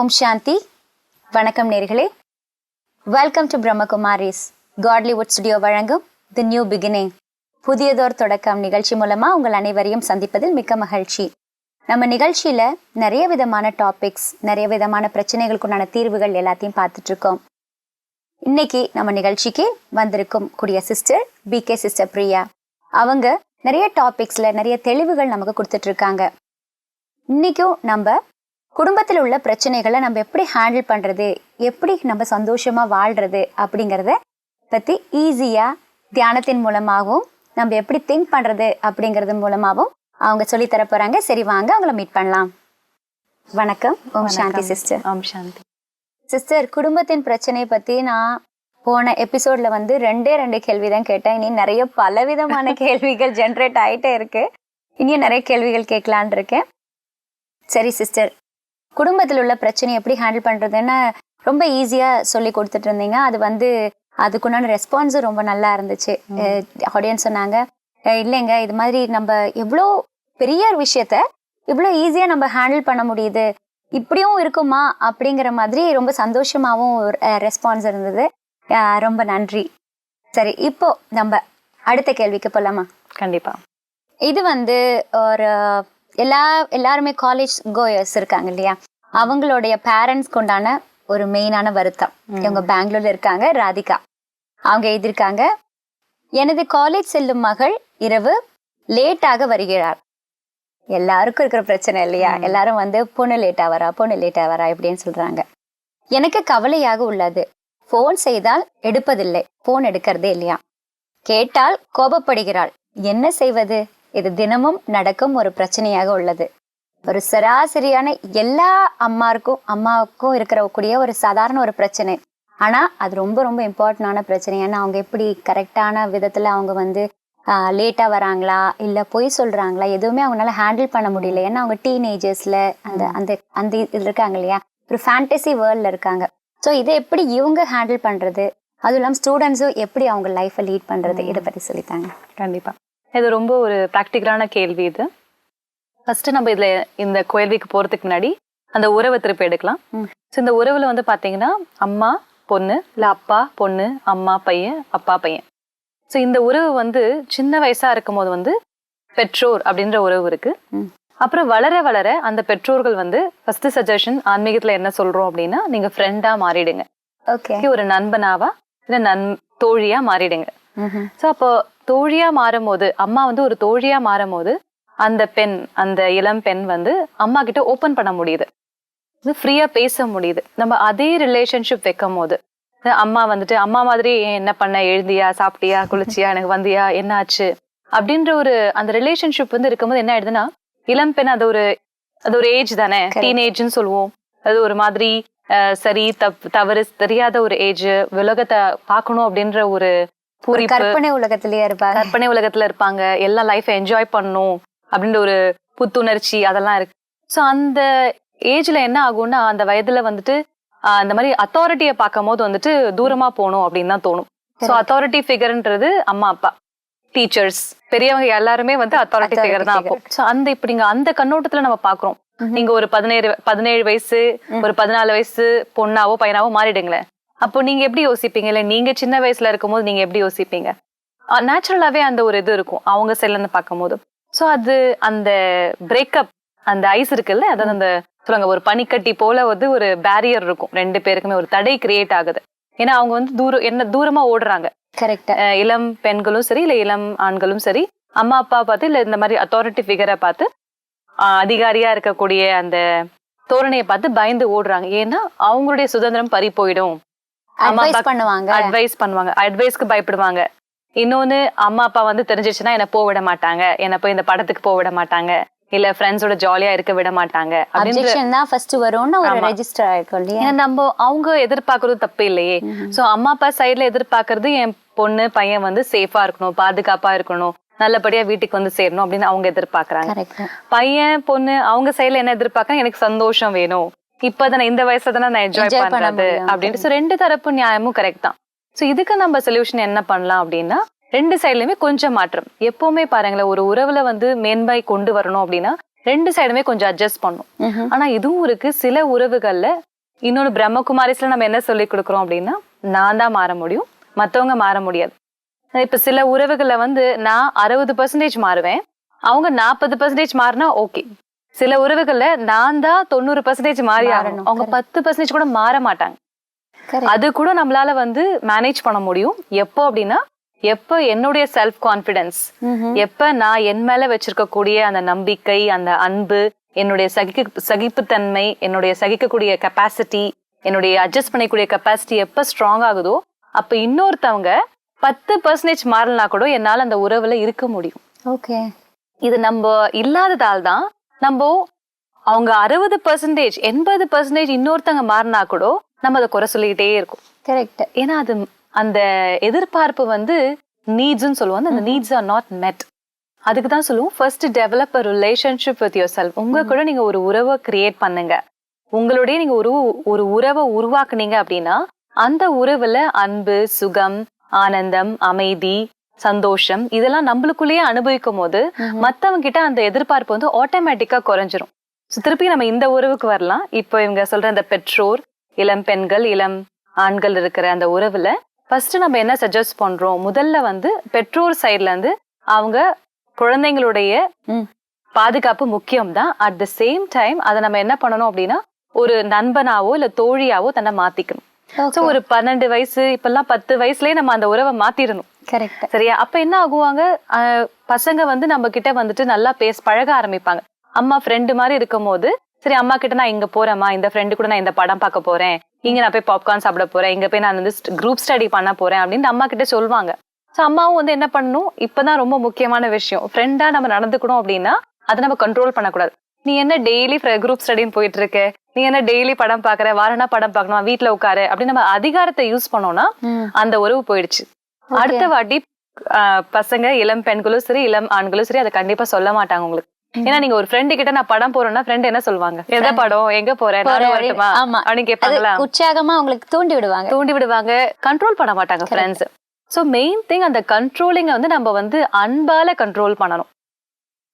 ஓம் சாந்தி. வணக்கம் நேர்களே. Welcome to Brahmakumaris Godlywood studio வழங்கும் தி நியூ பிகினிங் புதியதோர் தொடக்கம் நிகழ்ச்சி மூலமா உங்கள் அனைவரையும் சந்திப்பதில் மிக்க மகிழ்ச்சி. நம்ம நிகழ்ச்சியில நிறைய விதமான டாபிக்ஸ் நிறைய விதமான பிரச்சனைகளுக்குண்டான தீர்வுகள் எல்லாத்தையும் பார்த்துட்டு இருக்கோம் இன்னைக்கு நம்ம நிகழ்ச்சிக்கு வந்திருக்கும் கூடிய சிஸ்டர் பிகே சிஸ்டர் பிரியா. அவங்க நிறைய டாபிக்ஸ்ல நிறைய தெளிவுகள் நமக்கு கொடுத்துட்டு இருக்காங்க இன்னைக்கும் நம்ம குடும்பத்தில் உள்ள பிரச்சனைகளை நம்ம எப்படி ஹேண்டில் பண்றது? எப்படி நம்ம சந்தோஷமா வாழ்றது? அப்படிங்கிறத பத்தி ஈஸியா தியானத்தின் மூலமாகவும் நம்ம எப்படி திங்க் பண்றது? அப்படிங்கிறது மூலமாகவும் அவங்க சொல்லி தர போறாங்க. சரி வாங்க. அவங்கள மீட் பண்ணலாம். வணக்கம். ஓம் சாந்தி சிஸ்டர் ஓம் சாந்தி. சிஸ்டர் குடும்பத்தின் பிரச்சனை பத்தி நான் போன எபிசோட்ல வந்து ரெண்டே ரெண்டு கேள்வி தான் கேட்டேன். இனி நிறைய பலவிதமான கேள்விகள் ஜென்ரேட் ஆயிட்டே இருக்கு. இனியும் நிறைய கேள்விகள் கேட்கலான் இருக்கேன். சரி சிஸ்டர் குடும்பத்தில் உள்ள பிரச்சனை எப்படி ஹேண்டில் பண்றதுன்னு ரொம்ப ஈஸியா சொல்லி கொடுத்துட்டு இருந்தீங்க அது வந்து அதுக்குண்டான ரெஸ்பான்ஸும் ரொம்ப நல்லா இருந்துச்சு. ஆடியன்ஸ் சொன்னாங்க. "அஹ் இல்லைங்க இது மாதிரி நம்ம எவ்வளோ பெரிய விஷயத்த இவ்வளோ ஈஸியா நம்ம ஹேண்டில் பண்ண முடியுது. இப்படியும் இருக்குமா? அப்படிங்கிற மாதிரி ரொம்ப சந்தோஷமாவும் ரெஸ்பான்ஸ் இருந்தது. ரொம்ப நன்றி. சரி இப்போ நம்ம அடுத்த கேள்விக்கு போலாமா? கண்டிப்பா. இது வந்து ஒரு எல்லா எல்லாருமே காலேஜ் கோயர்ஸ் இருக்காங்க இல்லையா? அவங்களுடைய பேரண்ட்ஸ்க்கு உண்டான ஒரு மெயினான வருத்தம். இவங்க பெங்களூர்ல இருக்காங்க ராதிகா. அவங்க எழுதியிருக்காங்க எனது காலேஜ் செல்லும் மகள் இரவு லேட்டாக வருகிறார் எல்லாருக்கும் இருக்கிற பிரச்சனை இல்லையா? எல்லாரும் வந்து பொண்ணு லேட்டா வரா பொண்ணு லேட்டா வரா இப்படின்னு சொல்றாங்க. எனக்கு கவலையாக உள்ளது. ஃபோன் செய்தால் எடுப்பதில்லை. ஃபோன் எடுக்கிறதே இல்லையா? கேட்டால் கோபப்படுகிறாள். என்ன செய்வது? இது தினமும் நடக்கும் ஒரு பிரச்சனையாக உள்ளது. ஒரு சராசரியான எல்லா அம்மாருக்கும் அம்மாவுக்கும் இருக்கிற கூடிய ஒரு சாதாரண ஒரு பிரச்சனை. ஆனா அது ரொம்ப ரொம்ப இம்பார்ட்டண்டான பிரச்சனை. ஏன்னா அவங்க எப்படி கரெக்டான விதத்துல அவங்க வந்து லேட்டா வராங்களா? இல்ல பொய் சொல்றாங்களா? எதுவுமே அவங்களால ஹேண்டில் பண்ண முடியல. ஏன்னா அவங்க டீனேஜர்ஸ்ல அந்த அந்த அந்த இது இருக்காங்க இல்லையா? ஒரு ஃபேண்டசி வேர்ல்ட்ல இருக்காங்க. ஸோ இதை எப்படி இவங்க ஹேண்டில் பண்றது? அதுவும் இல்லாமல் ஸ்டூடெண்ட்ஸும் எப்படி அவங்க லைஃப்பை லீட் பண்றது? இதை பத்தி சொல்லித்தாங்க. கண்டிப்பா. இது ரொம்ப ஒரு ப்ராக்டிக்கலான கேள்வி இது. ஃபர்ஸ்ட் நம்ம இதுல இந்த கேள்விக்கு போறதுக்கு முன்னாடி அந்த உறவை திருப்பி எடுக்கலாம். ஸோ இந்த உறவுல வந்து பாத்தீங்கன்னா அம்மா பொண்ணு இல்ல அப்பா பொண்ணு அம்மா பையன் அப்பா பையன். ஸோ இந்த உறவு வந்து சின்ன வயசா இருக்கும் போது வந்து பெற்றோர் அப்படின்ற உறவு இருக்கு. அப்புறம் வளர வளர அந்த பெற்றோர்கள் வந்து ஃபர்ஸ்ட் சஜஷன் ஆன்மீகத்துல என்ன சொல்றோம் அப்படின்னா நீங்க ஃப்ரெண்டா மாறிடுங்க. ஓகே ஒரு நண்பனாவா இல்ல நன் தோழியா மாறிடுங்க. ஸோ அப்போ தோழியா மாறும் போது அம்மா வந்து ஒரு தோழியா மாறும் போது அந்த பெண் அந்த இளம் பெண் வந்து அம்மா கிட்ட ஓபன் பண்ண முடியுது. ஃப்ரீயா பேச முடியுது. நம்ம அதே ரிலேஷன்ஷிப் வைக்கும் போது அம்மா வந்துட்டு அம்மா மாதிரி என்ன பண்ண? எழுந்தியா சாப்பிட்டியா? குளிச்சியா? எனக்கு வந்தியா? என்ன ஆச்சு அப்படின்ற ஒரு அந்த ரிலேஷன்ஷிப் வந்து இருக்கும்போது என்ன ஆயிடுதுன்னா இளம் பெண் அது ஒரு அது ஒரு ஏஜ் தானே. டீனேஜ்னு சொல்லுவோம். அது ஒரு மாதிரி சரி தப் தவறு தெரியாத ஒரு ஏஜ் உலகத்தை பார்க்கணும் அப்படின்ற ஒரு கற்பனை உலகத்திலேயே இருப்பாங்க. கற்பனை உலகத்துல இருப்பாங்க. எல்லா லைஃபை என்ஜாய் பண்ணணும் அப்படின்ற ஒரு புத்துணர்ச்சி அதெல்லாம் இருக்கு. ஸோ அந்த ஏஜ்ல என்ன ஆகும்னா அந்த வயதுல வந்துட்டு அந்த மாதிரி அத்தாரிட்டியை பார்க்கும் போது வந்துட்டு தூரமா போகணும் அப்படின்னு தான் தோணும். ஸோ அத்தாரிட்டி ஃபிகர்ன்றது அம்மா அப்பா டீச்சர்ஸ் பெரியவங்க எல்லாருமே வந்து அத்தாரிட்டி ஃபிகர் தான் அப்போ ஸோ அந்த இப்படிங்க அந்த கண்ணோட்டத்துல நம்ம பாக்குறோம் நீங்க ஒரு பதினேழு பதினேழு வயசு ஒரு பதினாலு வயசு பொண்ணாவோ பையனாவோ மாறிடுங்களேன். அப்போ நீங்க எப்படி யோசிப்பீங்க? இல்ல நீங்க சின்ன வயசுல இருக்கும்போது நீங்க எப்படி யோசிப்பீங்க? நேச்சுரலாவே அந்த ஒரு இது இருக்கும். அவங்க இருந்து பார்க்கும்போது. ஸோ அது அந்த பிரேக்கப் அந்த ஐஸ் இருக்குல்ல? அதாவது அந்த சொல்லுங்க ஒரு பனிக்கட்டி போல வந்து ஒரு பேரியர் இருக்கும். ரெண்டு பேருக்குமே ஒரு தடை கிரியேட் ஆகுது. ஏன்னா அவங்க வந்து தூரம் என்ன தூரமா ஓடுறாங்க. கரெக்டா இளம் பெண்களும் சரி இல்ல இளம் ஆண்களும் சரி அம்மா அப்பா பார்த்து இல்ல இந்த மாதிரி அத்தாரிட்டி ஃபிகரை பார்த்து அதிகாரியா இருக்கக்கூடிய அந்த தோரணையை பார்த்து பயந்து ஓடுறாங்க. ஏன்னா அவங்களுடைய சுதந்திரம் பறி போயிடும். அட்வைஸ் பண்ணுவாங்க. அட்வைஸ் பண்ணுவாங்க. அட்வைஸ்க்கு பயப்படுவாங்க. இன்னொன்னு அம்மா அப்பா வந்து தெரிஞ்சிச்சுன்னா என்ன போக விட மாட்டாங்க. என்ன போய் இந்த படத்துக்கு போக விட மாட்டாங்க. இல்ல ஃப்ரெண்ட்ஸோட ஜாலியா இருக்க விட மாட்டாங்க. நம்ம அவங்க எதிர்பார்க்கறது தப்பு இல்லையே. சோ அம்மா அப்பா சைடுல எதிர்பார்க்கறது என் பொண்ணு பையன் வந்து சேஃபா இருக்கணும் பாதுகாப்பா இருக்கணும் நல்லபடியா வீட்டுக்கு வந்து சேரணும் அப்படின்னு அவங்க எதிர்பார்க்கறாங்க. பையன் பொண்ணு அவங்க சைடுல என்ன எதிர்பார்க்கறாங்க? எனக்கு சந்தோஷம் வேணும். இப்பதானே இந்த வயசுல தானே நான் என்ஜாய் பண்றது. அப்படின்ட்டு. ஸோ ரெண்டு தரப்பு நியாயமும் கரெக்ட் தான். ஸோ இதுக்கு நம்ம சொல்யூஷன் என்ன பண்ணலாம் அப்படின்னா ரெண்டு சைடுலயுமே கொஞ்சம் மாற்றம். எப்பவுமே பாருங்களேன் ஒரு உறவுல வந்து மேன்மை கொண்டு வரணும் அப்படின்னா ரெண்டு சைடுமே கொஞ்சம் அட்ஜஸ்ட் பண்ணும். ஆனா இதுவும் இருக்கு. சில உறவுகள்ல இன்னொரு பிரம்மகுமாரிஸ்ல நம்ம என்ன சொல்லி கொடுக்குறோம் அப்படின்னா நான் தான் மாற முடியும் மத்தவங்க மாற முடியாது. இப்ப சில உறவுகள்ல வந்து நான் அறுபது பர்சன்டேஜ் மாறுவேன். அவங்க நாற்பது பர்சன்டேஜ் மாறினா ஓகே சில உறவுகள்ல நான் தான் தொண்ணூறு பர்சன்டேஜ் மாறி ஆகணும். அவங்க பத்து பர்சன்டேஜ் கூட மாற மாட்டாங்க. அது கூட நம்மளால வந்து மேனேஜ் பண்ண முடியும். எப்போ அப்படின்னா எப்போ என்னுடைய செல்ஃப் கான்ஃபிடன்ஸ் எப்ப நான் என் மேல வச்சிருக்கக்கூடிய அந்த நம்பிக்கை அந்த அன்பு என்னுடைய சகிக்க சகிப்புத்தன்மை என்னுடைய சகிக்கக்கூடிய கெப்பாசிட்டி என்னுடைய அட்ஜஸ்ட் பண்ணக்கூடிய கெப்பாசிட்டி எப்ப ஸ்ட்ராங் ஆகுதோ அப்ப இன்னொருத்தவங்க பத்து பர்சன்டேஜ் மாறலனா கூட என்னால அந்த உறவுல இருக்க முடியும். ஓகே இது நம்ம இல்லாததால் தான் நம்ம அவங்க அறுபது பர்சன்டேஜ் எண்பது பர்சன்டேஜ் இன்னொருத்தவங்க மாறினா கூட நம்ம அதை குறை சொல்லிக்கிட்டே இருக்கோம். கரெக்ட் ஏன்னா அது அந்த எதிர்பார்ப்பு வந்து நீட்ஸ்னு சொல்லுவோம். அந்த நீட்ஸ் ஆர் நாட் met. அதுக்கு தான் சொல்லுவோம். First develop a relationship with yourself உங்க கூட நீங்க ஒரு உறவை கிரியேட் பண்ணுங்க. உங்களுடைய நீங்க ஒரு ஒரு உறவை உருவாக்குனீங்க அப்படின்னா அந்த உறவுல அன்பு சுகம் ஆனந்தம் அமைதி சந்தோஷம் இதெல்லாம் நம்மளுக்குள்ளேயே அனுபவிக்கும் போது மத்தவங்க கிட்ட அந்த எதிர்பார்ப்பு வந்து ஆட்டோமேட்டிக்கா குறைஞ்சிரும். ஸோ திருப்பி நம்ம இந்த உறவுக்கு வரலாம். இப்போ இவங்க சொல்ற அந்த பெற்றோர் இளம் பெண்கள் இளம் ஆண்கள் இருக்கிற அந்த உறவுல ஃபர்ஸ்ட் நம்ம என்ன சஜஸ்ட் பண்றோம்? முதல்ல வந்து பெற்றோர் சைட்ல இருந்து அவங்க குழந்தைங்களுடைய. பாதுகாப்பு முக்கியம் தான் அட் த சேம் டைம் அதை நம்ம என்ன பண்ணணும் அப்படின்னா ஒரு நண்பனாவோ இல்ல தோழியாவோ தன்னை மாத்திக்கணும். ஸோ ஒரு பன்னெண்டு வயசு இப்பெல்லாம் பத்து வயசுலயே நம்ம அந்த உறவை மாத்திரணும். கரெக்ட் சரியா? அப்ப என்ன ஆகுவாங்க? பசங்க வந்து நம்ம கிட்ட வந்துட்டு நல்லா பேச பழக ஆரம்பிப்பாங்க. அம்மா ஃப்ரெண்டு மாதிரி இருக்கும் போது சரி அம்மா கிட்ட நான் இங்க போறேம்மா இந்த ஃப்ரெண்டு கூட நான் இந்த படம் பார்க்க போறேன். இங்க நான் போய் பாப்கார்ன் சாப்பிட போறேன். இங்க போய் நான் வந்து குரூப் ஸ்டடி பண்ண போறேன் அப்படின்னு அம்மா கிட்ட சொல்லுவாங்க ஸோ அம்மாவும் வந்து என்ன பண்ணணும்? இப்பதான் ரொம்ப முக்கியமான விஷயம். ஃப்ரெண்டா நம்ம நடந்துக்கணும் அப்படின்னா அதை நம்ம கண்ட்ரோல் பண்ணக்கூடாது. நீ என்ன டெய்லி குரூப் ஸ்டடின்னு போயிட்டு இருக்க நீ என்ன டெய்லி படம் பாக்குற? வாரனா படம் பார்க்கணும் வீட்ல உட்காரு. அப்படின்னு நம்ம அதிகாரத்தை யூஸ் பண்ணோம்னா அந்த உறவு போயிடுச்சு. அடுத்த வாட்டி பசங்க இளம் பெண்களும் சரி இளம் ஆண்களும் சரி அதை கண்டிப்பா சொல்ல மாட்டாங்க உங்களுக்கு. ஏன்னா நீங்க ஒரு ஃப்ரெண்டு கிட்ட நான் படம் போறேன்னா ஃப்ரெண்ட் என்ன சொல்லுவாங்க? எந்த படம்? எங்க போறேன் நானும் வரட்டுமா. அப்படின்னு கேட்பாங்களா? உற்சாகமா உங்களுக்கு தூண்டி விடுவாங்க. தூண்டி விடுவாங்க. கண்ட்ரோல் பண்ண மாட்டாங்க ஃப்ரெண்ட்ஸ் சோ மெயின் திங் அந்த கண்ட்ரோலிங்க வந்து நம்ம வந்து அன்பால கண்ட்ரோல் பண்ணணும்.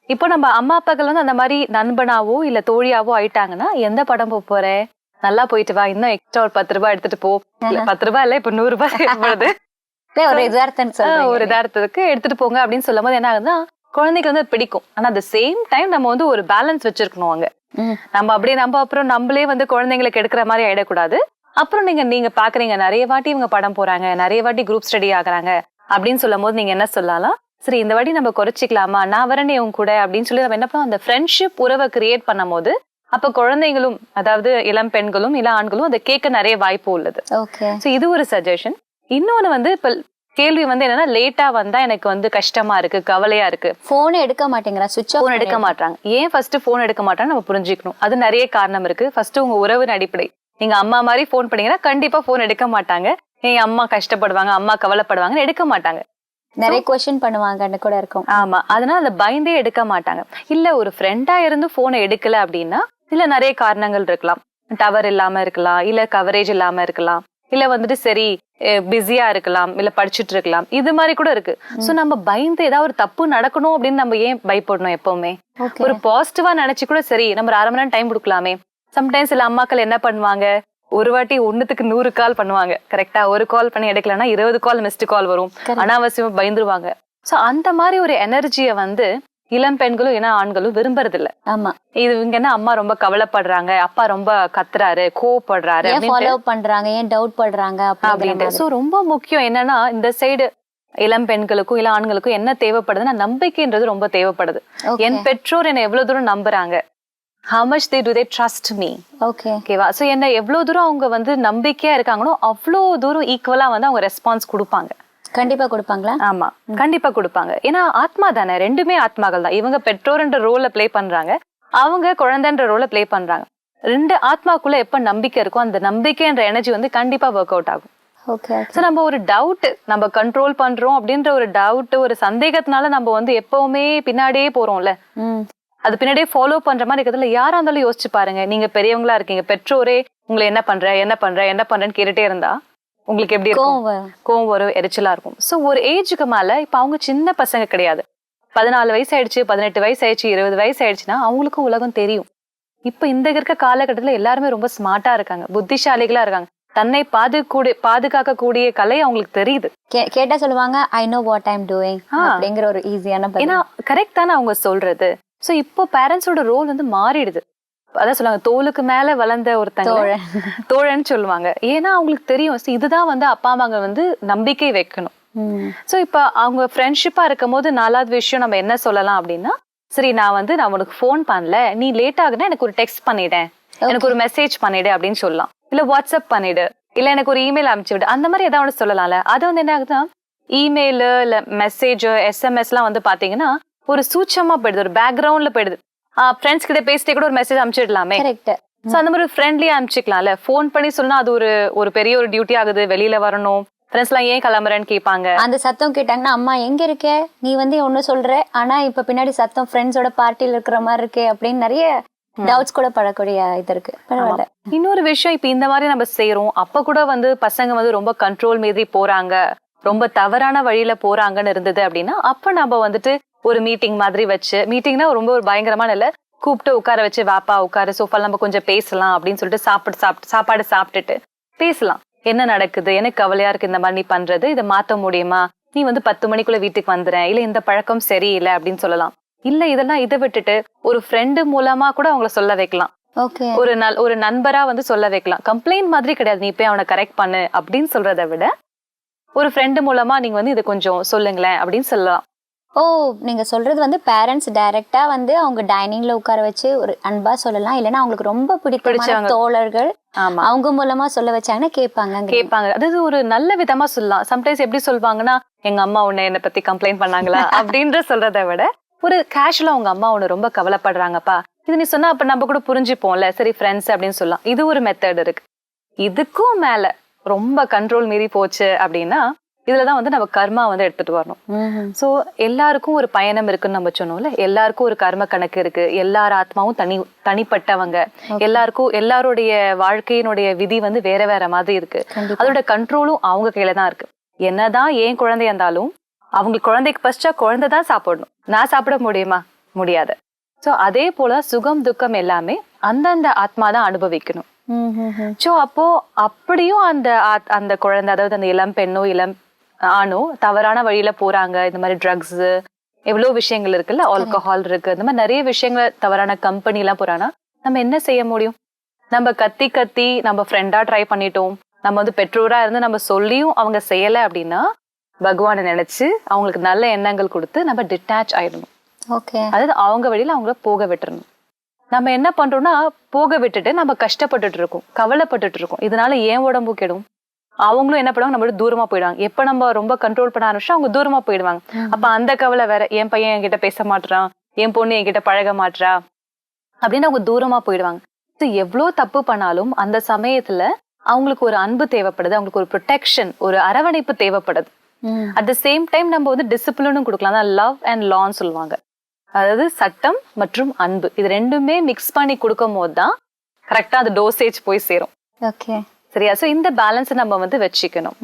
இப்போ நம்ம அம்மா அப்பாக்கள் வந்து அந்த மாதிரி நண்பனாவோ இல்ல தோழியாவோ ஆயிட்டாங்கன்னா எந்த படம் போக போற? நல்லா போயிட்டு வா இன்னும் எக்ஸ்ட்ரா ஒரு பத்து ரூபாய் எடுத்துட்டு போ. பத்து ரூபாய் இல்ல இப்ப நூறு ரூபாய் ஒரு இதார்த்தம் ஒரு உதாரணத்துக்கு எடுத்துட்டு போங்க அப்படின்னு சொல்லும் போது என்ன ஆகுதுன்னா குழந்தைக்கு வந்து அது பிடிக்கும். ஆனா அந்த சேம் டைம் நம்ம வந்து ஒரு பேலன்ஸ் வச்சிருக்கணும் அங்க. நம்ம அப்படியே நம்ம அப்புறம் நம்மளே வந்து குழந்தைங்களுக்கு எடுக்கிற மாதிரி ஆயிடக்கூடாது. அப்புறம் நீங்க நீங்க பாக்குறீங்க நிறைய வாட்டி இவங்க படம் போறாங்க நிறைய வாட்டி குரூப் ஸ்டடி ஆகுறாங்க அப்படின்னு சொல்லும் போது நீங்க என்ன சொல்லலாம்? சரி இந்த வாட்டி நம்ம குறைச்சிக்கலாமா? நான் வரேனே உன் கூட அப்படின்னு சொல்லி நம்ம என்ன பண்ணுவோம் அந்த ஃப்ரெண்ட்ஷிப் உறவை கிரியேட் பண்ணும் போது அப்ப குழந்தைகளும் அதாவது இளம் பெண்களும் இளம் ஆண்களும் அதை கேட்க நிறைய வாய்ப்பு உள்ளது. ஓகே ஸோ இது ஒரு சஜஷன் இன்னொன்னு வந்து இப்ப கேள்வி வந்து என்னன்னா லேட்டா வந்தா எனக்கு வந்து கஷ்டமா இருக்கு கவலையா இருக்கு. போன் எடுக்க மாட்டேங்கிறா? சுவிட்ச் போன் எடுக்க மாட்டாங்க ஏன் ஃபர்ஸ்ட் போன் எடுக்க மாட்டாங்க நம்ம புரிஞ்சுக்கணும். அது நிறைய காரணம் இருக்கு. ஃபர்ஸ்ட் உங்க உறவின் அடிப்படை. நீங்க அம்மா மாதிரி போன் பண்ணீங்கன்னா கண்டிப்பா போன் எடுக்க மாட்டாங்க. என் அம்மா கஷ்டப்படுவாங்க அம்மா கவலைப்படுவாங்கன்னு எடுக்க மாட்டாங்க. நிறைய கொஸ்டின் பண்ணுவாங்கன்னு கூட இருக்கும். ஆமா அதனால அந்த பயந்தே எடுக்க மாட்டாங்க. இல்ல ஒரு ஃப்ரெண்டா இருந்து போனை எடுக்கல அப்படின்னா இல்ல நிறைய காரணங்கள் இருக்கலாம். டவர் இல்லாம இருக்கலாம் இல்ல கவரேஜ் இல்லாம இருக்கலாம். இல்ல வந்துட்டு சரி பிஸியா இருக்கலாம் இல்ல படிச்சுட்டு இருக்கலாம். இது மாதிரி கூட இருக்கு. சோ நம்ம பயந்து ஏதாவது ஒரு தப்பு நடக்கணும் அப்படின்னு நம்ம ஏன் பயப்படணும் எப்பவுமே? ஒரு பாசிட்டிவா நினைச்சு கூட சரி நம்ம அரை மணி நேரம் டைம் கொடுக்கலாமே. சம்டைம்ஸ் சில அம்மாக்கள் என்ன பண்ணுவாங்க ஒரு வாட்டி ஒண்ணுத்துக்கு நூறு கால் பண்ணுவாங்க. கரெக்டா ஒரு கால் பண்ணி எடுக்கலன்னா இருபது கால் மிஸ்டு கால் வரும். அனாவசியமா பயந்துருவாங்க. சோ அந்த மாதிரி ஒரு எனர்ஜியை வந்து இளம் பெண்களும் இன ஆண்களும் விரும்புறது இல்ல ஆமா. இது இவங்க என்ன அம்மா ரொம்ப கவலைப்படுறாங்க அப்பா ரொம்ப கத்துறாரு கோவப்படுறாரு பண்றாங்க ஏன் டவுட் பண்றாங்க அப்படின்ட்டு. சோ ரொம்ப முக்கியம் என்னன்னா இந்த சைடு இளம் பெண்களுக்கும் இளம் ஆண்களுக்கும் என்ன தேவைப்படுதுன்னா நம்பிக்கைன்றது ரொம்ப தேவைப்படுது. என் பெற்றோர் என்னை எவ்வளவு தூரம் நம்புறாங்க? How much they do they trust me? Okay ஓகேவா சோ என்ன எவ்வளவு தூரம் அவங்க வந்து நம்பிக்கையா இருக்காங்களோ அவ்வளோ தூரம் ஈக்குவலா வந்து அவங்க ரெஸ்பான்ஸ் கொடுப்பாங்க. கண்டிப்பா கொடுப்பாங்களா? ஆமா கண்டிப்பா கொடுப்பாங்க. ஏன்னா ஆத்மா தானே ரெண்டுமே ஆத்மாக்கள் தான். இவங்க பெற்றோர்ன்ற ரோல ப்ளே பண்றாங்க அவங்க குழந்தைன்ற ரோல ப்ளே பண்றாங்க. ரெண்டு ஆத்மாக்குள்ள எப்ப நம்பிக்கை இருக்கோ அந்த நம்பிக்கைன்ற எனர்ஜி வந்து கண்டிப்பா ஒர்க் அவுட் ஆகும். ஓகே ஸோ நம்ம ஒரு டவுட் நம்ம கண்ட்ரோல் பண்றோம் அப்படின்ற ஒரு டவுட் ஒரு சந்தேகத்தினால நம்ம வந்து எப்பவுமே பின்னாடியே போறோம்ல. ம். அது பின்னாடியே ஃபாலோ பண்ற மாதிரி இருக்கிறதுல யாரா இருந்தாலும் யோசிச்சு பாருங்க. நீங்க பெரியவங்களா இருக்கீங்க. பெற்றோரே உங்களை என்ன பண்ற என்ன பண்ற என்ன பண்றேன்னு கேட்டுட்டே இருந்தா உங்களுக்கு எப்படி இருக்கும்? கோவம் வரும். எரிச்சலா இருக்கும். ஸோ ஒரு ஏஜுக்கு மேல இப்ப அவங்க சின்ன பசங்க கிடையாது. பதினாலு வயசு ஆயிடுச்சு பதினெட்டு வயசு ஆயிடுச்சு இருபது வயசு ஆயிடுச்சுன்னா அவங்களுக்கும் உலகம் தெரியும். இப்ப இந்த இருக்க காலகட்டத்துல எல்லாருமே ரொம்ப ஸ்மார்ட்டா இருக்காங்க. புத்திசாலிகளா இருக்காங்க. தன்னை பாதுகூடிய பாதுகாக்க கூடிய கலை அவங்களுக்கு தெரியுது. கேட்டா சொல்லுவாங்க I know what I'm doing. அப்படிங்கிற ஒரு ஈஸியான ஏன்னா கரெக்ட் தானே அவங்க சொல்றது. சோ இப்போ பேரண்ட்ஸோட ரோல் வந்து மாறிடுது. அதான் சொல்லுவாங்க தோலுக்கு மேல வளர்ந்த ஒருத்தங்க தோழன். தோழன்னு சொல்லுவாங்க. ஏன்னா அவங்களுக்கு தெரியும் இதுதான் வந்து அப்பா அம்மாங்க வந்து நம்பிக்கை வைக்கணும். சோ இப்ப அவங்க ஃப்ரெண்ட்ஷிப்பா இருக்கும் போது நாலாவது விஷயம் நம்ம என்ன சொல்லலாம் அப்படின்னா சரி நான் வந்து நான் உனக்கு ஃபோன் பண்ணல நீ லேட் ஆகுனா எனக்கு ஒரு டெக்ஸ்ட் பண்ணிடேன் எனக்கு ஒரு மெசேஜ் பண்ணிடு அப்படின்னு சொல்லலாம். இல்ல வாட்ஸ்அப் பண்ணிடு. இல்ல எனக்கு ஒரு இமெயில் அனுப்பிச்சு விடு. அந்த மாதிரி ஏதாவது சொல்லலாம்ல. அது வந்து என்ன ஆகுதுன்னா இமெயில் இல்ல மெசேஜ் எஸ்எம்எஸ் எல்லாம் வந்து பாத்தீங்கன்னா ஒரு சூட்சமா போயிடுது ஒரு பேக்ரவுண்ட்ல போயிடுது. ஃப்ரெண்ட்ஸ் கிட்ட பேசிட்டே கூட ஒரு மெசேஜ் அனுப்பிச்சிடலாமே? கரெக்ட் சோ அந்த மாதிரி ஃப்ரெண்ட்லியா அனுப்பிச்சிக்கலாம்ல? ஃபோன் பண்ணி சொன்னா அது ஒரு ஒரு பெரிய ஒரு டியூட்டி ஆகுது. வெளியில வரணும். ஃப்ரெண்ட்ஸ் எல்லாம் ஏன் கிளம்புறேன்னு கேட்பாங்க. அந்த சத்தம் கேட்டாங்கன்னா அம்மா எங்க இருக்க? நீ வந்து ஒண்ணு சொல்ற. ஆனா இப்ப பின்னாடி சத்தம் ஃப்ரெண்ட்ஸோட பார்ட்டில இருக்கிற மாதிரி இருக்கே அப்படின்னு நிறைய டவுட்ஸ் கூட படக்கூடிய இது இருக்கு. பரவாயில்ல. இன்னொரு விஷயம் இப்ப இந்த மாதிரி நம்ம செய்யறோம் அப்ப கூட வந்து பசங்க வந்து ரொம்ப கண்ட்ரோல் மீறி போறாங்க. ரொம்ப தவறான வழியில போறாங்கன்னு இருந்தது அப்படின்னா அப்ப நம்ம வந்துட்டு ஒரு மீட்டிங் மாதிரி வச்சு. மீட்டிங்னா ரொம்ப ஒரு பயங்கரமான இல்ல. கூப்பிட்டு உட்கார வச்சு வாப்பா உட்கார சோஃபா நம்ம கொஞ்சம் பேசலாம் அப்படின்னு சொல்லிட்டு சாப்பிட்டு சாப்பிட்டு சாப்பாடு சாப்பிட்டுட்டு பேசலாம். என்ன நடக்குது? எனக்கு கவலையா இருக்கு இந்த மாதிரி நீ பண்றது. இதை மாத்த முடியுமா? நீ வந்து பத்து மணிக்குள்ள வீட்டுக்கு வந்துறேன் இல்ல இந்த பழக்கம் சரியில்லை அப்படின்னு சொல்லலாம். இல்ல இதெல்லாம் இதை விட்டுட்டு ஒரு ஃப்ரெண்டு மூலமா கூட அவங்கள சொல்ல வைக்கலாம். ஒரு நல் ஒரு நண்பரா வந்து சொல்ல வைக்கலாம். கம்ப்ளைண்ட் மாதிரி கிடையாது. நீ போய் அவனை கரெக்ட் பண்ணு அப்படின்னு சொல்றதை விட ஒரு ஃப்ரெண்டு மூலமா நீங்க வந்து இதை கொஞ்சம் சொல்லுங்களேன் அப்படின்னு சொல்லலாம். ஓ நீங்க சொல்றது வந்து பேரண்ட்ஸ் டைரக்டா வந்து அவங்க டைனிங்ல உட்கார வச்சு ஒரு அன்பா சொல்லலாம். இல்லைன்னா அவங்களுக்கு ரொம்ப பிடிச்சவங்க. தோழர்கள் ஆமா. அவங்க மூலமா சொல்ல வச்சாங்கன்னா கேட்பாங்க கேட்பாங்க. அதாவது ஒரு நல்ல விதமா சொல்லலாம். சம்டைம்ஸ் எப்படி சொல்வாங்கன்னா எங்க அம்மா உன்னை என்னை பத்தி கம்ப்ளைண்ட் பண்ணாங்களா? அப்படின்ற சொல்றதை விட ஒரு கேஷுவலா உங்க அம்மா உன்னை ரொம்ப கவலைப்படுறாங்கப்பா. இது நீ சொன்னா அப்ப நம்ம கூட புரிஞ்சுப்போம்ல. சரி ஃப்ரெண்ட்ஸ் அப்படின்னு சொல்லலாம். இது ஒரு மெத்தட் இருக்கு. இதுக்கும் மேல ரொம்ப கண்ட்ரோல் மீறி போச்சு அப்படின்னா இதுலதான் வந்து நம்ம கர்மா வந்து எடுத்துட்டு வரணும். சோ எல்லாருக்கும் ஒரு பயணம் இருக்குன்னு நம்ம சொன்னோம்ல எல்லாருக்கும் ஒரு கர்ம கணக்கு இருக்கு. எல்லார் ஆத்மாவும் தனி தனிப்பட்டவங்க. எல்லாருக்கும் எல்லாருடைய வாழ்க்கையினுடைய விதி வந்து வேற வேற மாதிரி இருக்கு. அதோட கண்ட்ரோலும் அவங்க கையில தான் இருக்கு. என்னதான் ஏன் குழந்தையா இருந்தாலும் அவங்க குழந்தைக்கு பசிச்சா குழந்தை தான் சாப்பிடணும். நான் சாப்பிட முடியுமா? முடியாது. சோ அதே போல சுகம் துக்கம் எல்லாமே அந்தந்த ஆத்மா தான் அனுபவிக்கணும். சோ அப்போ அப்படியும் அந்த அந்த குழந்தை அதாவது அந்த இளம் பெண்ணோ இளம் ஆணோ தவறான வழியில போறாங்க. இந்த மாதிரி ட்ரக்ஸ் எவ்வளவு விஷயங்கள் இருக்குல்ல? ஆல்கஹால் இருக்கு. இந்த மாதிரி நிறைய விஷயங்கள் தவறான கம்பெனி எல்லாம் போறானா நம்ம என்ன செய்ய முடியும்? நம்ம கத்தி கத்தி நம்ம ஃப்ரெண்டா ட்ரை பண்ணிட்டோம். நம்ம வந்து பெற்றோரா இருந்து நம்ம சொல்லியும் அவங்க செய்யல அப்படின்னா பகவானை நினைச்சு அவங்களுக்கு நல்ல எண்ணங்கள் கொடுத்து நம்ம டிட்டாச் ஆயிடணும். ஓகே. அதாவது அவங்க வழியில அவங்கள போக விட்டுறணும். நம்ம என்ன பண்றோம்னா போக விட்டுட்டு நம்ம கஷ்டப்பட்டுட்டு இருக்கோம். கவலைப்பட்டுட்டு இருக்கோம். இதனால ஏன் உடம்பு கெடும்? அவங்களும் என்ன பண்ணுவாங்க? நம்மளோட தூரமா போயிடுவாங்க. எப்ப நம்ம ரொம்ப கண்ட்ரோல் பண்ண ஆரம்பிச்சா அவங்க தூரமா போயிடுவாங்க. அப்ப அந்த கவலை வேற என் பையன் என்கிட்ட பேச மாட்றான் என் பொண்ணு என்கிட்ட பழக மாட்றா அப்படின்னு அவங்க தூரமா போயிடுவாங்க. எவ்வளவு தப்பு பண்ணாலும் அந்த சமயத்துல அவங்களுக்கு ஒரு அன்பு தேவைப்படுது அவங்களுக்கு ஒரு ப்ரொடெக்ஷன் ஒரு அரவணைப்பு தேவைப்படுது. அட் த சேம் டைம் நம்ம வந்து டிசிப்ளினும் கொடுக்கலாம். அதான் லவ் அண்ட் லான்னு சொல்லுவாங்க. அதாவது சட்டம் மற்றும் அன்பு. இது ரெண்டுமே மிக்ஸ் பண்ணி கொடுக்கும் போது தான் கரெக்டா அந்த டோசேஜ் போய் சேரும். ஓகே சரியா? சோ இந்த பேலன்ஸ் நம்ம வந்து வச்சுக்கணும்.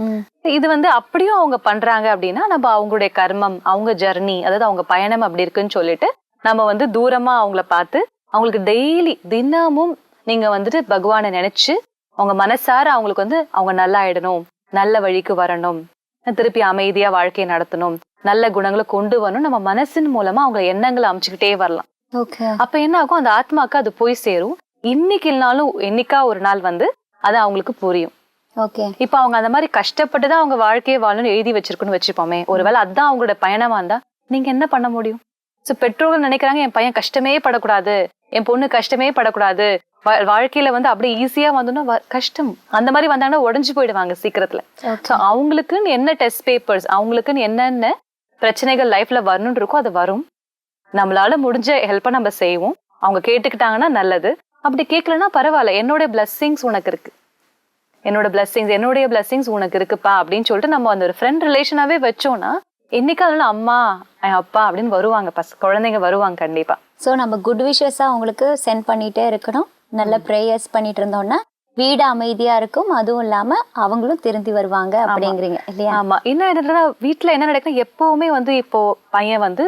இது வந்து அப்படியும் அவங்க பண்றாங்க அப்படின்னா நம்ம அவங்களுடைய கர்மம் அவங்க ஜர்னி அதாவது அவங்க பயணம் அப்படி இருக்குன்னு சொல்லிட்டு நம்ம வந்து தூரமா அவங்கள பார்த்து அவங்களுக்கு டெய்லி தினமும் நீங்க வந்துட்டு பகவானை நினைச்சு அவங்க மனசார அவங்களுக்கு வந்து அவங்க நல்லா ஆயிடணும் நல்ல வழிக்கு வரணும் திருப்பி அமைதியா வாழ்க்கையை நடத்தணும் நல்ல குணங்களை கொண்டு வரணும். நம்ம மனசின் மூலமா அவங்க எண்ணங்களை அமைச்சுக்கிட்டே வரலாம். அப்ப என்ன ஆகும்? அந்த ஆத்மாக்கு அது போய் சேரும். இன்னைக்கு இல்லைனாலும் என்னைக்கா ஒரு நாள் வந்து அது அவங்களுக்கு புரியும். ஓகே. இப்ப அவங்க அந்த மாதிரி கஷ்டப்பட்டு தான் அவங்க வாழ்க்கையை வாழணும்னு எழுதி வச்சிருக்குன்னு வச்சுப்போமே ஒருவேளை அதான் அவங்களோட பயணமா இருந்தா நீங்க என்ன பண்ண முடியும்? சோ பெற்றோர்கள் நினைக்கிறாங்க என் பையன் கஷ்டமே படக்கூடாது என் பொண்ணு கஷ்டமே படக்கூடாது வாழ்க்கையில வந்து அப்படியே ஈஸியா வந்தோம்னா கஷ்டம். அந்த மாதிரி வந்தாங்கன்னா உடஞ்சு போயிடுவாங்க சீக்கிரத்துல. சோ அவங்களுக்குன்னு என்ன டெஸ்ட் பேப்பர்ஸ் அவங்களுக்குன்னு என்னென்ன பிரச்சனைகள் லைஃப்ல வரணும்னு இருக்கோ அது வரும். நம்மளால முடிஞ்ச ஹெல்ப்பை நம்ம செய்வோம். அவங்க கேட்டுக்கிட்டாங்கன்னா நல்லது. அப்படி கேட்கலன்னா பரவாயில்ல. என்னோட பிளஸ்ஸிங்ஸ் உனக்கு இருக்கு. என்னோட பிளஸ்ஸிங்ஸ் என்னுடைய பிளஸ்ஸிங்ஸ் உனக்கு இருக்குப்பா அப்படின்னு சொல்லிட்டு நம்ம அந்த ஒரு ஃப்ரெண்ட் ரிலேஷனாவே வச்சோம்னா என்னைக்கு அதனால அம்மா அப்பா அப்படின்னு வருவாங்க. பஸ் குழந்தைங்க வருவாங்க கண்டிப்பா. ஸோ நம்ம குட் விஷஸா அவங்களுக்கு சென்ட் பண்ணிட்டே இருக்கணும். நல்ல ப்ரேயர்ஸ் பண்ணிட்டு இருந்தோம்னா வீடு அமைதியா இருக்கும். அதுவும் இல்லாம அவங்களும் திருந்தி வருவாங்க அப்படிங்கிறீங்க இல்லையா? ஆமா. இன்னும் என்னன்னா வீட்ல என்ன நடக்குன்னா எப்பவுமே வந்து இப்போ பையன் வந்து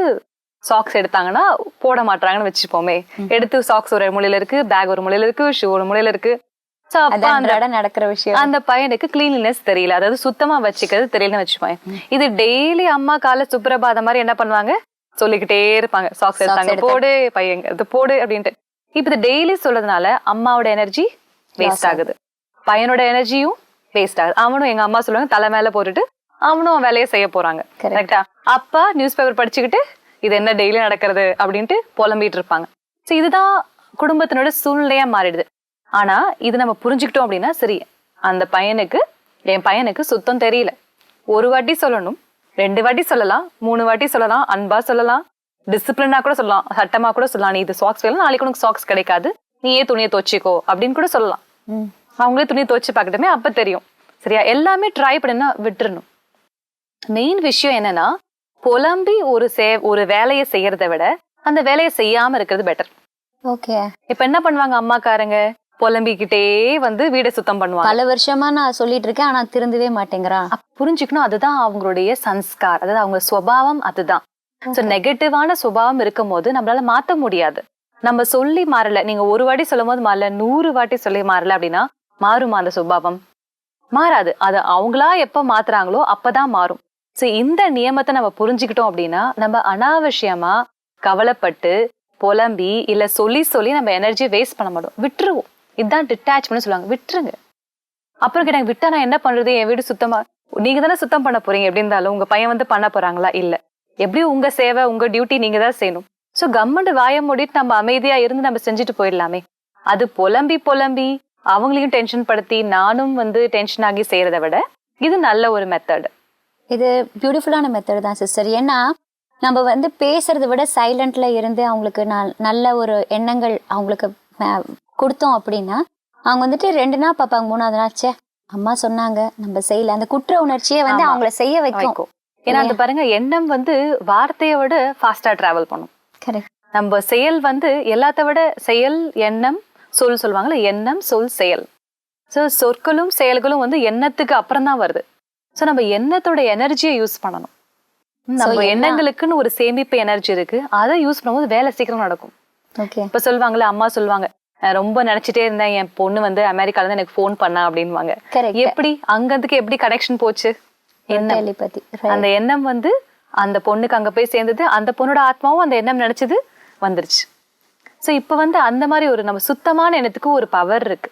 சாக்ஸ் எடுத்தாங்கன்னா போட மாட்டாங்கன்னு வச்சுப்போமே எடுத்து சாக்ஸ் ஒரு மூலையில இருக்கு பேக் ஒரு மூலையில இருக்கு ஷூ ஒரு மூலையில இருக்கு. நடக்கிற விஷயம். அந்த பையனுக்கு கிளீனினஸ் தெரியல. அதாவது சுத்தமா வச்சுக்கிறது தெரியலன்னு வச்சுப்பாங்க இது டெய்லி அம்மா கால சுப்ரபாதம் மாதிரி என்ன பண்ணுவாங்க? சொல்லிக்கிட்டே இருப்பாங்க. சாக்ஸ் எடுத்தாங்க. எடுத்து. போடு பையங்க இது போடு அப்படின்ட்டு. இப்ப இது டெய்லி சொல்றதுனால அம்மாவோட எனர்ஜி வேஸ்ட் ஆகுது. பையனோட எனர்ஜியும் வேஸ்ட் ஆகுது. அவனும் எங்க அம்மா சொல்லுவாங்க தலை மேல போட்டுட்டு அவனும் அவன் வேலையை செய்ய போறாங்க. கரெக்டா அப்பா நியூஸ் பேப்பர் படிச்சுக்கிட்டு இது என்ன டெய்லி நடக்கிறது அப்படின்ட்டு புலம்பிட்டு இருப்பாங்க. சோ இதுதான் குடும்பத்தினோட சூழ்நிலையா மாறிடுது. ஆனா இது நம்ம புரிஞ்சுக்கிட்டோம் அப்படின்னா சரி அந்த பையனுக்கு என் பையனுக்கு சுத்தம் தெரியல. ஒரு வாட்டி சொல்லணும் ரெண்டு வாட்டி சொல்லலாம் மூணு வாட்டி சொல்லலாம் அன்பா சொல்லலாம் டிசிப்ளினா கூட சொல்லலாம் சட்டமா கூட சொல்லலாம். நீ இது சாக்ஸ் வேணும் நாளைக்கு உனக்கு சாக்ஸ் கிடைக்காது. நீயே துணியை துவச்சிக்கோ அப்படின்னு கூட சொல்லலாம். அவங்களே துணியை துவச்சு பார்க்கட்டுமே அப்ப தெரியும். சரியா? எல்லாமே ட்ரை பண்ணுன்னா விட்டுறணும். மெயின் விஷயம் என்னன்னா புலம்பி ஒரு சே ஒரு வேலையை செய்யறதை விட அந்த வேலையை செய்யாம இருக்கிறது பெட்டர் ஓகே இப்ப என்ன பண்ணுவாங்க அம்மாக்காரங்க? புலம்பிக்கிட்டே வந்து வீடை சுத்தம் பண்ணுவாங்க. பல வருஷமா நான் சொல்லிட்டு இருக்கேன் ஆனா திருந்தவே மாட்டேங்கிறான் புரிஞ்சுக்கணும் அதுதான் அவங்களுடைய சன்ஸ்கார் அதாவது அவங்க சுபாவம் அதுதான். சோ நெகட்டிவான சுபாவம் இருக்கும் போது நம்மளால மாத்த முடியாது. நம்ம சொல்லி மாறல. நீங்க ஒரு வாட்டி சொல்லும் போது மாறல நூறு வாட்டி சொல்லி மாறல அப்படின்னா மாறுமா அந்த சுபாவம்? மாறாது. அது அவங்களா எப்ப மாத்துறாங்களோ அப்பதான் மாறும். ஸோ இந்த நியமத்தை நம்ம புரிஞ்சுக்கிட்டோம் அப்படின்னா நம்ம அனாவசியமா கவலைப்பட்டு புலம்பி இல்லை சொல்லி சொல்லி நம்ம எனர்ஜி வேஸ்ட் பண்ண மாட்டோம். விட்டுருவோம். இதுதான் டிட்டாச்மெண்ட் சொல்லுவாங்க. விட்டுருங்க. அப்புறம் கேட்டாங்க விட்டா நான் என்ன பண்றது? என் வீடு சுத்தமா நீங்க தானே சுத்தம் பண்ண போறீங்க. எப்படி இருந்தாலும் உங்க பையன் வந்து பண்ண போறாங்களா? இல்ல. எப்படியும் உங்க சேவை உங்க டியூட்டி நீங்க தான் செய்யணும். ஸோ கவர்மெண்ட் வாய மூடிட்டு நம்ம அமைதியா இருந்து நம்ம செஞ்சுட்டு போயிடலாமே. அது புலம்பி புலம்பி அவங்களையும் டென்ஷன் படுத்தி நானும் வந்து டென்ஷன் ஆகி செய்யறதை விட இது நல்ல ஒரு மெத்தடு இது பியூட்டிஃபுல்லான மெத்தட் தான் சிஸ்டர் ஏன்னா நம்ம வந்து பேசுறதை விட சைலண்ட்ல இருந்து அவங்களுக்கு நல்- நல்ல ஒரு எண்ணங்கள் அவங்களுக்கு கொடுத்தோம் அப்படின்னா அவங்க வந்துட்டு ரெண்டு நாள் பார்ப்பாங்க மூணாவது நாள் ச்சே அம்மா சொன்னாங்க நம்ம செய்யல. அந்த குற்ற உணர்ச்சியை வந்து. அவங்கள செய்ய வைக்கும். ஏன்னா அது பாருங்க எண்ணம் வந்து வார்த்தையை விட ஃபாஸ்டா டிராவல் பண்ணும். கரெக்ட் நம்ம செயல் வந்து எல்லாத்த விட செயல் எண்ணம் சொல் சொல்லுவாங்கல்ல எண்ணம் சொல் செயல். ஸோ சொற்களும் செயல்களும் வந்து எண்ணத்துக்கு அப்புறம் தான் வருது. ஸோ நம்ம எண்ணத்தோட எனர்ஜியை யூஸ் பண்ணணும். நம்ம. எண்ணங்களுக்குன்னு ஒரு சேமிப்பு எனர்ஜி இருக்கு. அதை யூஸ் பண்ணும்போது வேலை சீக்கிரம் நடக்கும். இப்ப சொல்லுவாங்கல்ல அம்மா சொல்லுவாங்க "நான் ரொம்ப நினைச்சிட்டே இருந்தேன் என் பொண்ணு வந்து அமெரிக்கால இருந்து எனக்கு ஃபோன் பண்ணா அப்படின்வாங்க எப்படி? அங்கதுக்கு எப்படி கனெக்ஷன் போச்சு? எண்ணம். அந்த எண்ணம் வந்து அந்த பொண்ணுக்கு அங்க போய் சேர்ந்தது அந்த பொண்ணோட ஆத்மாவும் அந்த எண்ணம் நினைச்சது வந்துருச்சு. சோ இப்ப வந்து அந்த மாதிரி ஒரு நம்ம சுத்தமான எண்ணத்துக்கு ஒரு பவர் இருக்கு.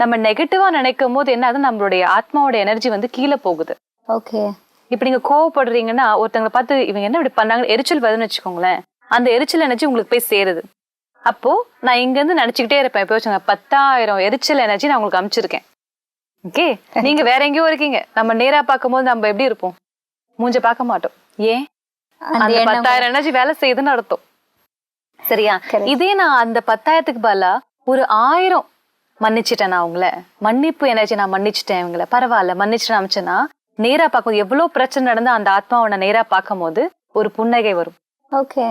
நம்ம நெகட்டிவா நினைக்கும் போது என்ன ஆகுது நம்மளுடைய ஆத்மாவோட எனர்ஜி வந்து கீழே போகுது. ஓகே. இப்ப நீங்க கோவப்படுறீங்கன்னா ஒருத்தங்களை பார்த்து இவங்க என்ன இப்படி பண்ணாங்க எரிச்சல் வருதுன்னு வச்சுக்கோங்களேன். அந்த எரிச்சல் எனர்ஜி உங்களுக்கு போய் சேருது. அப்போ நான் இங்க இருந்து நினைச்சுக்கிட்டே இருப்பேன். இப்போ வச்சுங்க பத்தாயிரம் எரிச்சல் எனர்ஜி நான் உங்களுக்கு அனுப்பிச்சிருக்கேன் ஓகே? நீங்க வேற எங்கேயோ இருக்கீங்க. நம்ம நேரா பார்க்கும்போது நம்ம எப்படி இருப்போம்? மூஞ்ச பார்க்க மாட்டோம். ஏன்? அந்த பத்தாயிரம் எனர்ஜி வேலை செய்யுதுன்னு அர்த்தம். சரியா. இதே நான் அந்த பத்தாயிரத்துக்கு பதிலா ஒரு ஆயிரம் மன்னிச்சிட்டேன் நான் அவங்கள? மன்னிப்பு எனர்ஜி நான் மன்னிச்சிட்டேன் இவங்கள. பரவாயில்ல மன்னிச்சுட்டு அமைச்சேன்னா நேரா பார்க்கும்போது எவ்வளவு பிரச்சனை நடந்து அந்த ஆத்மாவை நான் நேரா பார்க்கும்போது ஒரு புன்னகை வரும். ஓகே.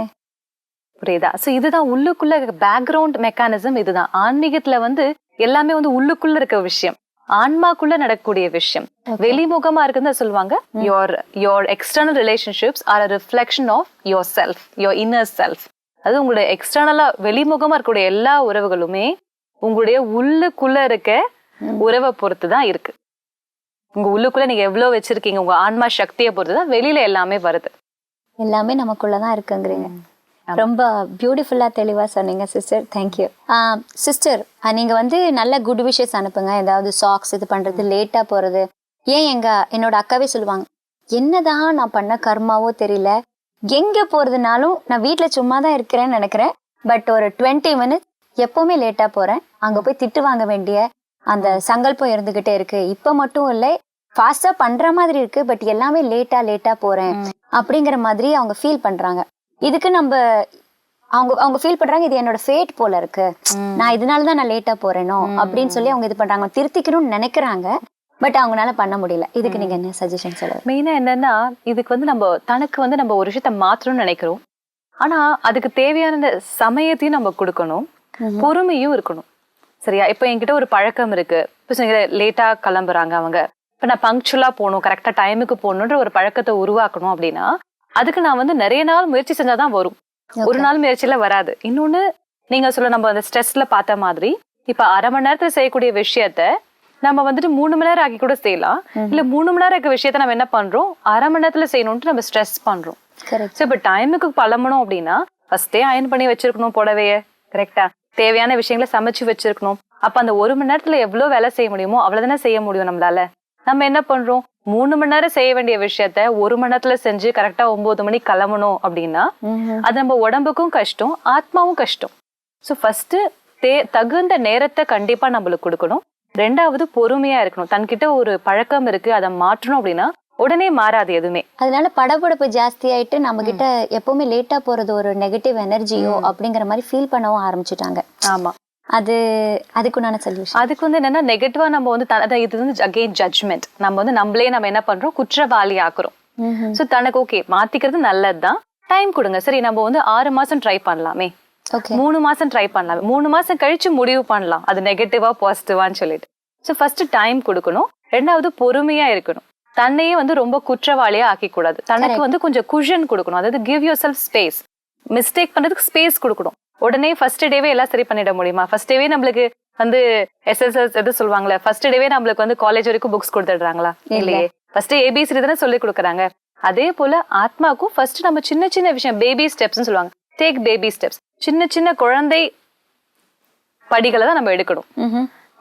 புரியுதா? சோ இதுதான் உள்ளுக்குள்ள பேக்ரவுண்ட் மெக்கானிசம் இதுதான். ஆன்மீகத்துல வந்து எல்லாமே வந்து உள்ளுக்குள்ள இருக்க விஷயம். ஆன்மாக்குள்ள நடக்கக்கூடிய விஷயம். வெளிமுகமா இருக்குன்னு சொல்லுவாங்க. Your your external relationships are reflection of yourself your inner self அது உங்களுடைய எக்ஸ்டர்னலா வெளிமுகமா இருக்கக்கூடிய எல்லா உறவுகளுமே உங்களுடைய உள்ளுக்குள்ள இருக்க உறவை பொறுத்து தான் இருக்கு. உங்க உள்ளுக்குள்ள நீங்க எவ்வளவு வச்சிருக்கீங்க உங்க ஆன்மா சக்தியை பொறுத்து தான் வெளியில எல்லாமே வருது. எல்லாமே நமக்குள்ளதான் இருக்குங்கிறீங்க. ரொம்ப பியூட்டிஃபுல்லா தெளிவா சொன்னீங்க சிஸ்டர் தேங்க்யூ சிஸ்டர் நீங்க வந்து நல்ல குட் விஷஸ் அனுப்புங்க. ஏதாவது சாக்ஸ் இது பண்றது லேட்டா போறது. ஏன் எங்க என்னோட அக்காவே சொல்லுவாங்க என்னதான் நான் பண்ண கர்மாவோ தெரியல. எங்க போறதுனாலும் நான் வீட்ல சும்மா தான் இருக்கிறேன்னு நினைக்கிறேன். பட் ஒரு டுவெண்ட்டி மினிட்ஸ் எப்பவுமே லேட்டா போறேன். அங்க போய் திட்டு வாங்க வேண்டிய அந்த சங்கல்பம் இருந்துகிட்டே இருக்கு. இப்ப மட்டும் இல்லை ஃபாஸ்டா பண்ற மாதிரி இருக்கு பட் எல்லாமே லேட்டா லேட்டா போறேன் அப்படிங்கிற மாதிரி அவங்க ஃபீல் பண்றாங்க. இதுக்கு நம்ம அவங்க அவங்க ஃபீல் பண்றாங்க இது என்னோட ஃபேட் போல இருக்கு. நான் இதனால தான் நான் லேட்டா போறேனோ அப்படின்னு சொல்லி அவங்க இது பண்றாங்க. திருத்திக்கணும்னு நினைக்கிறாங்க பட் அவங்களால பண்ண முடியல. இதுக்கு நீங்க என்ன சஜஷன் சொல்லுங்க மெயினா என்னன்னா இதுக்கு வந்து நம்ம தனக்கு வந்து நம்ம ஒரு விஷயத்த மாற்றணும்னு நினைக்கிறோம். ஆனா அதுக்கு தேவையான சமயத்தையும் நம்ம கொடுக்கணும். பொறுமையும் இருக்கணும். சரியா? இப்போ என்கிட்ட ஒரு பழக்கம் இருக்கு. இப்போ லேட்டா கிளம்புறாங்க அவங்க. இப்போ நான் பங்க்சுவலா போகணும் கரெக்டா டைமுக்கு போகணுன்ற ஒரு பழக்கத்தை உருவாக்கணும் அப்படின்னா அதுக்கு நான் வந்து நிறைய நாள் முயற்சி செஞ்சாதான் வரும். ஒரு நாள் முயற்சியில வராது. இன்னொன்னு நீங்க சொல்ல நம்ம அந்த ஸ்ட்ரெஸ்ல பார்த்த மாதிரி இப்ப அரை மணி நேரத்துல செய்யக்கூடிய விஷயத்த நம்ம வந்துட்டு மூணு மணி நேரம் ஆக்கி கூட செய்யலாம். இல்ல மூணு மணி நேரம் இருக்க விஷயத்த நம்ம என்ன பண்றோம்? அரை மணி நேரத்துல செய்யணும்ட்டு நம்ம ஸ்ட்ரெஸ் பண்றோம். கரெக்ட் ஸோ இப்போ டைமுக்கு பழமணும் அப்படின்னா ஃபர்ஸ்டே அயன் பண்ணி வச்சிருக்கணும் புடவைய கரெக்டா தேவையான விஷயங்களை சமைச்சு வச்சிருக்கணும். அப்ப அந்த ஒரு மணி நேரத்துல எவ்வளவு வேலை செய்ய முடியுமோ அவ்வளவுதானே செய்ய முடியும் நம்மளால. நம்ம என்ன பண்றோம்? மூணு மணி நேரம் செய்ய வேண்டிய விஷயத்த ஒரு மணி நேரத்துல செஞ்சு கரெக்டா ஒன்பது மணிக்கு கிளம்பணும் அப்படின்னா அது நம்ம உடம்புக்கும் கஷ்டம் ஆத்மாவும் கஷ்டம். ஸோ ஃபர்ஸ்ட் தே தகுந்த நேரத்தை கண்டிப்பா நம்மளுக்கு கொடுக்கணும். ரெண்டாவது பொறுமையா இருக்கணும். தன்கிட்ட ஒரு பழக்கம் இருக்கு அதை மாற்றணும் அப்படின்னா உடனே மாறாது எதுவுமே. அதனால படபடப்பு ஜாஸ்தி ஆயிட்டு நம்ம கிட்ட எப்பவுமே லேட்டா போறது ஒரு நெகட்டிவ் எனர்ஜியோ அப்படிங்கிற மாதிரி ஃபீல் பண்ணவும் ஆரம்பிச்சுட்டாங்க. ஆமா. அது அதுக்குண்டான சொல்யூஷன் அதுக்கு வந்து என்னன்னா நெகட்டிவா நம்ம வந்து இது வந்து அகெயின் ஜட்ஜ்மெண்ட் நம்ம வந்து நம்மளே நம்ம என்ன பண்றோம்? குற்றவாளி ஆக்குறோம். சோ தனக்கு ஓகே மாத்திக்கிறது நல்லதுதான். டைம் கொடுங்க. சரி நம்ம வந்து ஆறு மாசம் ட்ரை பண்ணலாமே. மூணு மாசம் ட்ரை பண்ணலாம். மூணு மாசம் கழிச்சு முடிவு பண்ணலாம். அது நெகட்டிவா பாசிட்டிவான்னு சொல்லிட்டு. ஸோ ஃபர்ஸ்ட் டைம் கொடுக்கணும். ரெண்டாவது பொறுமையா இருக்கணும். தன்னையே வந்து ரொம்ப குற்றவாளியா ஆக்கி கூடாது தனக்கு வந்து கொஞ்சம் குஷன் கொடுக்கணும். அதாவது give yourself space mistake பண்றதுக்கு ஸ்பேஸ் கொடுக்கணும். உடனே ஃபர்ஸ்ட் டேவே எல்லாம் சரி பண்ணிட முடியுமா? ஃபர்ஸ்ட் டேவே நம்மளுக்கு வந்து எஸ்எஸ்எஸ் எது சொல்லுவாங்களே ஃபர்ஸ்ட் டேவே நம்மளுக்கு வந்து காலேஜ் வரைக்கும் புக்ஸ் கொடுத்துடுறாங்களா? இல்லையே. ஃபர்ஸ்ட் ஏபிசி தானே சொல்லி கொடுக்குறாங்க. அதே போல ஆத்மாக்கும் ஃபர்ஸ்ட் நம்ம சின்ன சின்ன விஷயம் பேபி ஸ்டெப்ஸ்னு சொல்லுவாங்க. டேக் பேபி ஸ்டெப்ஸ் சின்ன சின்ன குழந்தை படிகளை தான் நம்ம எடுக்கணும்.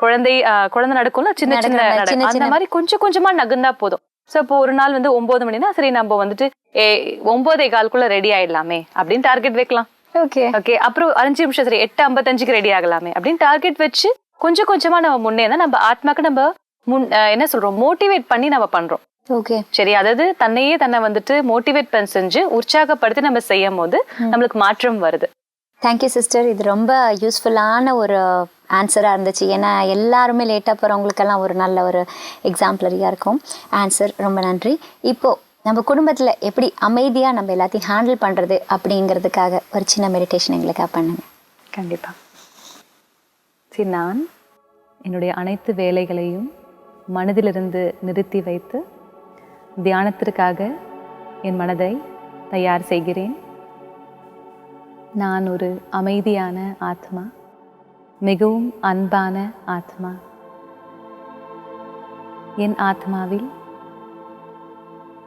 குழந்தை குழந்தை நடக்கும்ல சின்ன சின்ன அந்த மாதிரி கொஞ்சம் கொஞ்சமா நகர்ந்தா போதும். சோ இப்போ ஒரு நாள் வந்து ஒன்பது மணினா சரி நம்ம வந்துட்டு ஏ ஒன்பதே காலுக்குள்ள ரெடி ஆயிடலாமே அப்படின்னு டார்கெட் வைக்கலாம். ஓகே ஓகே அப்புறம் அஞ்சு நிமிஷம் சரி எட்டு ஐம்பத்தஞ்சுக்கு ரெடி ஆகலாமே அப்படின்னு டார்கெட் வச்சு கொஞ்சம் கொஞ்சமா நம்ம முன்னேறா நம்ம ஆத்மாக்கு நம்ம முன் என்ன சொல்றோம் மோட்டிவேட் பண்ணி நம்ம பண்றோம். ஓகே சரி அதாவது தன்னையே தன்னை வந்துட்டு மோட்டிவேட் பண்ண செஞ்சு உற்சாகப்படுத்தி நம்ம செய்யும் போது நம்மளுக்கு மாற்றம் வருது. தேங்க்யூ சிஸ்டர் இது ரொம்ப யூஸ்ஃபுல்லான ஒரு ஆன்சராக இருந்துச்சு. ஏன்னா எல்லாருமே லேட்டாக போகிறவங்களுக்கெல்லாம் ஒரு நல்ல ஒரு எக்ஸாம்பிளரியாக இருக்கும். ஆன்சர் ரொம்ப நன்றி. இப்போது நம்ம குடும்பத்தில் எப்படி அமைதியாக நம்ம எல்லாத்தையும் ஹேண்டில் பண்ணுறது அப்படிங்கிறதுக்காக ஒரு சின்ன மெடிடேஷன் எங்களுக்காக பண்ணுங்க. கண்டிப்பாக சரி நான் என்னுடைய அனைத்து வேலைகளையும் மனதிலிருந்து நிறுத்தி வைத்து தியானத்திற்காக என் மனதை தயார் செய்கிறேன். நான் ஒரு அமைதியான ஆத்மா. மிகவும் அன்பான ஆத்மா. என் ஆத்மாவில்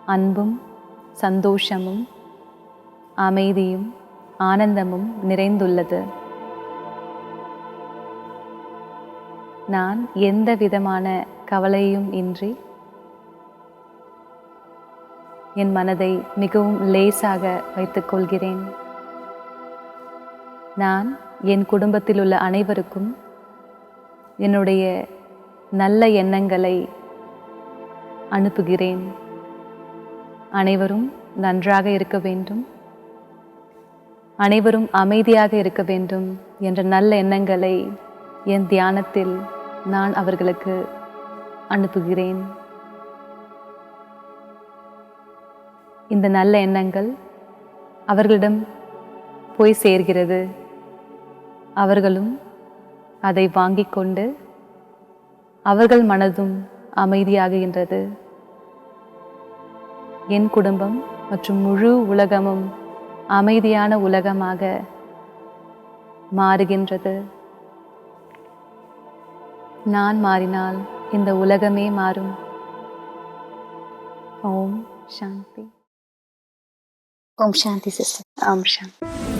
அன்பும் சந்தோஷமும் அமைதியும் ஆனந்தமும் நிறைந்துள்ளது. நான் எந்த விதமான கவலையும் இன்றி என் மனதை மிகவும் லேசாக வைத்துக் கொள்கிறேன். நான் என் குடும்பத்தில் உள்ள அனைவருக்கும் என்னுடைய நல்ல எண்ணங்களை அனுப்புகிறேன். அனைவரும் நன்றாக இருக்க வேண்டும். அனைவரும் அமைதியாக இருக்க வேண்டும் என்ற நல்ல எண்ணங்களை என் தியானத்தில் நான் அவர்களுக்கு அனுப்புகிறேன். இந்த நல்ல எண்ணங்கள் அவர்களிடம் போய் சேர்கிறது. அவர்களும் அதை வாங்கிக் கொண்டு அவர்கள் மனதும் அமைதியாகுகின்றது என் குடும்பம் மற்றும் முழு உலகமும் அமைதியான உலகமாக மாறுகின்றது. நான் மாறினால் இந்த உலகமே மாறும். ஓம் சாந்தி. ஓம் சாந்தி சிஸ்டர். ஓம் சாந்தி.